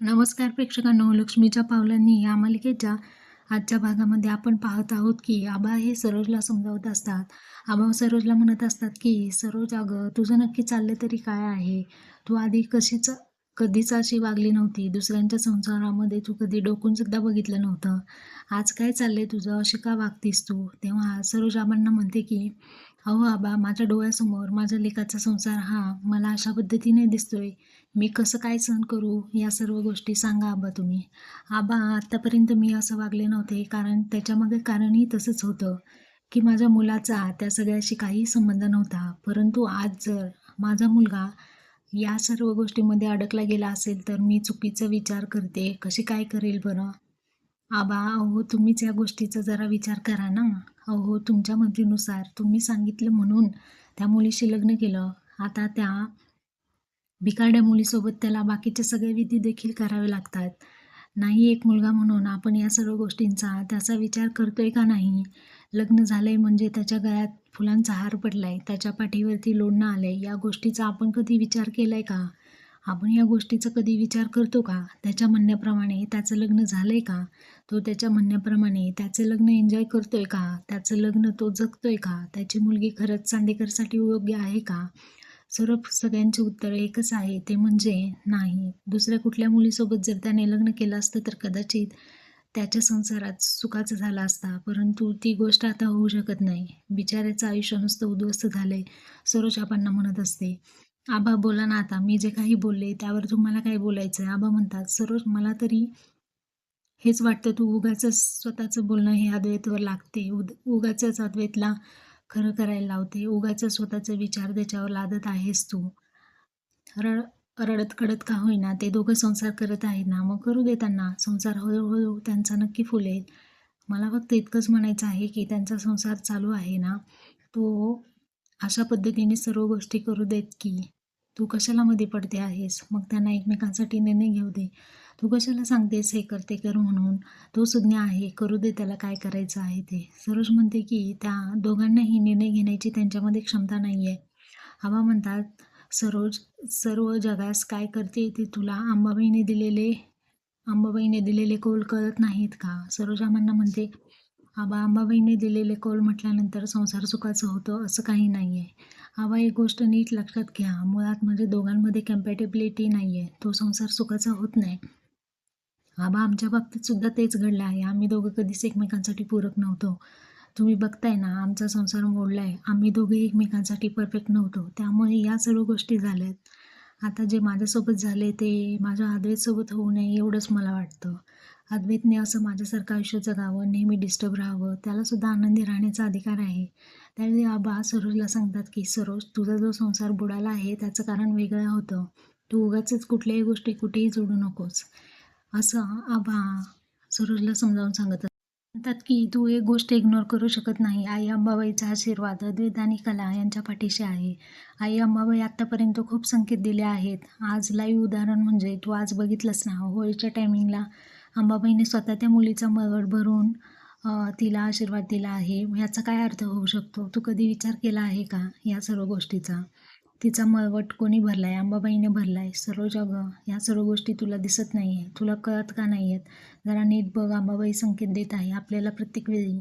नमस्कार प्रेक्षकांनो लक्ष्मीच्या पावलांनी या मालिकेच्या आजच्या भागामध्ये आपण पाहत आहोत की आबा हे सरोजला समजावत असतात. आबा सरोजला म्हणत असतात की सरोज अगं तुझं नक्की चाललं तरी काय आहे? तू आधी कशीच कधीच अशी वागली नव्हती. दुसऱ्यांच्या संसारामध्ये तू कधी डोकून सुद्धा बघितलं नव्हतं. आज काय चाललंय तुझं? अशी का वागतीस तू? तेव्हा सरोज आबांना म्हणते की अहो आबा माझ्या डोळ्यासमोर माझ्या लेकाचा संसार हा मला अशा पद्धतीने दिसतोय. मी कसं काय सहन करू? या सर्व गोष्टी सांगा आबा तुम्ही. आबा आत्तापर्यंत मी असं वागले नव्हते कारण त्याच्यामागे कारणही तसंच होतं की माझ्या मुलाचा त्या सगळ्याशी काही संबंध नव्हता. परंतु आज जर माझा मुलगा या सर्व गोष्टीमध्ये अडकला गेला असेल तर मी चुकीचा विचार करते. कशी काय करेल बरं? आबा अहो तुम्हीच या गोष्टीचा जरा विचार करा ना. अहो तुमच्या मर्जीनुसार तुम्ही सांगितलं म्हणून त्या मुलीशी लग्न केलं. आता त्या बिकाड्या मुलीसोबत त्याला बाकीचे सगळे विधी देखील करावे लागतात. नाही एक मुलगा म्हणून आपण या सर्व गोष्टींचा त्याचा विचार करतोय का नाही? लग्न झालंय म्हणजे त्याच्या गळ्यात फुलांचा हार पडलाय त्याच्या पाठीवरती लोणणं आलंय या गोष्टीचा आपण कधी विचार केलाय का? आपण या गोष्टीचा कधी विचार करतो का? त्याच्या म्हणण्याप्रमाणे त्याचं लग्न झालंय का? तो त्याच्या म्हणण्याप्रमाणे त्याचं लग्न एन्जॉय करतोय का? त्याचं लग्न तो जगतोय का? त्याची मुलगी खरंच चांदेकरसाठी योग्य आहे का? सर्व सगळ्यांचे उत्तर एकच आहे ते म्हणजे नाही. दुसऱ्या कुठल्या मुलीसोबत जर त्याने लग्न केलं असतं तर कदाचित त्याच्या संसारात सुखाचं झालं असता. परंतु ती गोष्ट आता होऊ शकत नाही. बिचाऱ्याचं आयुष्य नुसतं उद्ध्वस्त झालंय सरोज आबांना म्हणत असते. आबा बोला ना आता. मी जे काही बोलले त्यावर तुम्हाला काय बोलायचं आहे आबा म्हणतात सरोज मला तरी हेच वाटतं तू उगाच स्वतःचं बोलणं हे अद्वैतवर लागते. उद उगाच अद्वैतला खरं करायला लावते. उगाच स्वतःचा विचार त्याच्यावर लादत आहेस तू. रड रडत कडत का होईना ते दोघं संसार करत आहेत ना. मग करू दे त्यांना. संसार हळूहळू त्यांचा नक्की फुलेल मला फक्त इतकंच म्हणायचं आहे की त्यांचा संसार चालू आहे ना तो अशा पद्धतीने सर्व गोष्टी करू देत की तू कशाला मध्ये पडते आहेस? मग त्यांना एकमेकांसाठी निर्णय घेऊ दे. तू कशाला सांगतेस हे करते कर म्हणून? तो सुज्ञ आहे करू दे त्याला काय करायचं आहे ते. सरोज म्हणते की त्या दोघांनाही निर्णय घेण्याची त्यांच्यामध्ये क्षमता नाही आहे हवा म्हणतात सरोज सर्व जगास काय करते ते तुला अंबाबाईने दिलेले अंबाबाईने दिलेले कौल कळत नाहीत का? सरोज आम्हाला म्हणते आबा अंबाबाईने दिलेले कौल म्हटल्यानंतर संसार सुखाचं होतं असं काही नाही आहे आबा एक गोष्ट नीट लक्षात घ्या. मुळात म्हणजे दोघांमध्ये कम्पॅटेबिलिटी नाही आहे तो संसार सुखाचा होत नाही. आबा आमच्या बाबतीत सुद्धा तेच घडलं आहे. आम्ही दोघं कधीच एकमेकांसाठी पूरक नव्हतो. तुम्ही बघताय ना आमचा संसार मोडला आहे आम्ही दोघे एकमेकांसाठी परफेक्ट नव्हतो. त्यामुळे या सर्व गोष्टी झाल्यात. आता जे माझ्यासोबत झाले ते माझ्या अद्वैतसोबत होऊ नये एवढंच मला वाटतं. अद्वैतने असं माझ्यासारखं आयुष्य जगावं नेहमी डिस्टर्ब राहावं त्यालासुद्धा आनंदी राहण्याचा अधिकार आहे. त्यावेळी आबा सरोजला सांगतात की सरोज तुझा जो संसार बुडाला आहे त्याचं कारण वेगळं होतं. तू उगाच कुठल्याही गोष्टी कुठेही जोडू नकोस. असं आबा सरोजला समजावून सांगत म्हणतात की तू एक गोष्ट इग्नोर करू शकत नाही. आई अंबाबाईचा आशीर्वाद अद्वैत आणि कला यांच्या पाठीशी आहे. आई अंबाबाई आत्तापर्यंत खूप संकेत दिले आहेत. आज लाईव्ह उदाहरण म्हणजे तू आज बघितलंस ना होळीच्या टायमिंगला अंबाबाईने स्वतः त्या मुलीचा मळवट भरून तिला आशीर्वाद दिला आहे. ह्याचा काय अर्थ होऊ शकतो? तू कधी विचार केला आहे का या सर्व गोष्टीचा? तिचा मळवट कोणी भरला आहे अंबाबाईने भरला आहे सर्व जग ह्या सर्व गोष्टी तुला दिसत नाही आहे तुला कळत का नाही आहेत जरा नीट बघ अंबाबाई संकेत देत आहे. आपल्याला प्रत्येक वेळी